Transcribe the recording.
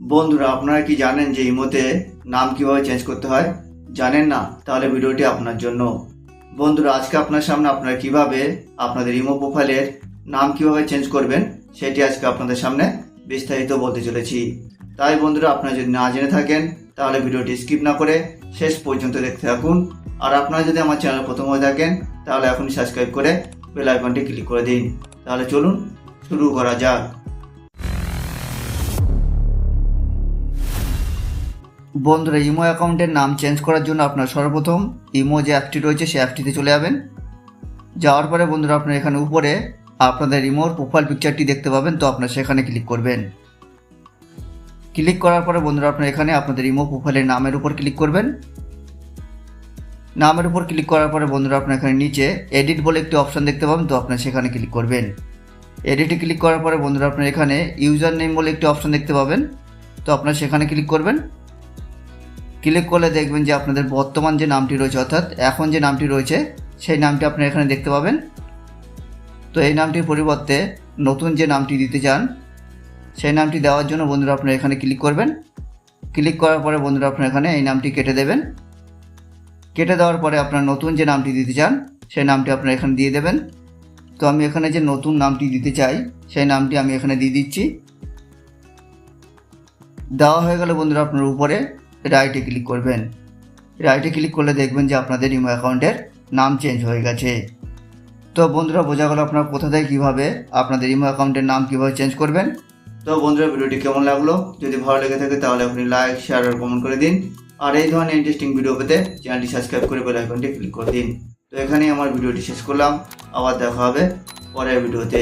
বন্ধুরা, আপনারা কি জানেন যে ইমোতে নাম কীভাবে চেঞ্জ করতে হয়? জানেন না? তাহলে ভিডিওটি আপনার জন্য। বন্ধুরা, আজকে আপনার সামনে আপনারা কীভাবে আপনাদের ইমো প্রোফাইলের নাম কীভাবে চেঞ্জ করবেন, সেটি আজকে আপনাদের সামনে বিস্তারিত বলতে চলেছি। তাই বন্ধুরা, আপনারা যদি না জেনে থাকেন, তাহলে ভিডিওটি স্কিপ না করে শেষ পর্যন্ত দেখতে থাকুন। আর আপনারা যদি আমার চ্যানেল প্রথম হয়ে থাকেন, তাহলে এখনই সাবস্ক্রাইব করে বেল আইকনটি ক্লিক করে দিন। তাহলে চলুন শুরু করা যাক। বন্ধুরা, ইমো অ্যাকাউন্টের নাম চেঞ্জ করার জন্য আপনার সর্বপ্রথম ইমো যে অ্যাপটি রয়েছে, সেই অ্যাপটিতে চলে যাবেন। যাওয়ার পরে বন্ধুরা, আপনার এখানে উপরে আপনাদের ইমোর প্রোফাইল পিকচারটি দেখতে পাবেন, তো আপনার সেখানে ক্লিক করবেন। ক্লিক করার পরে বন্ধুরা, আপনার এখানে আপনাদের ইমো প্রোফাইলের নামের উপর ক্লিক করবেন। নামের উপর ক্লিক করার পরে বন্ধুরা, আপনার এখানে নিচে এডিট বলে একটি অপশান দেখতে পাবেন, তো আপনার সেখানে ক্লিক করবেন। এডিটে ক্লিক করার পরে বন্ধুরা, আপনার এখানে ইউজার নেম বলে একটি অপশান দেখতে পাবেন, তো আপনার সেখানে ক্লিক করবেন। ক্লিক করলে দেখবেন যে আপনাদের বর্তমান যে নামটি রয়েছে, অর্থাৎ এখন যে নামটি রয়েছে, সেই নামটি আপনারা এখানে দেখতে পাবেন। তো এই নামটির পরিবর্তে নতুন যে নামটি দিতে চান, সেই নামটি দেওয়ার জন্য বন্ধুরা আপনারা এখানে ক্লিক করবেন। ক্লিক করার পরে বন্ধুরা আপনারা এখানে এই নামটি কেটে দেবেন। কেটে দেওয়ার পরে আপনার নতুন যে নামটি দিতে চান, সেই নামটি আপনারা এখানে দিয়ে দেবেন। তো আমি এখানে যে নতুন নামটি দিতে চাই, সেই নামটি আমি এখানে দিয়ে দিচ্ছি। দেওয়া হয়ে গেলে বন্ধুরা আপনার উপরে। রাইটে ক্লিক করবেন। রাইটে ক্লিক করলে দেখবেন যে আপনাদের ইমো অ্যাকাউন্টের নাম চেঞ্জ হয়ে গেছে। তো বন্ধুরা, বোঝা গেল আপনারা কোথা থেকে কীভাবে আপনাদের ইমো অ্যাকাউন্টের নাম কীভাবে চেঞ্জ করবেন। তো বন্ধুরা, ভিডিওটি কেমন লাগল? যদি ভালো লেগে থাকে তাহলে আপনি লাইক শেয়ার আর কমেন্ট করে দিন। আর এই ধরনের ইন্টারেস্টিং ভিডিও পেতে চ্যানেলটি সাবস্ক্রাইব করে বেল আইকনটি ক্লিক করে দিন। তো এখানেই আমার ভিডিওটি শেষ করলাম। আবার দেখা হবে পরের ভিডিওতে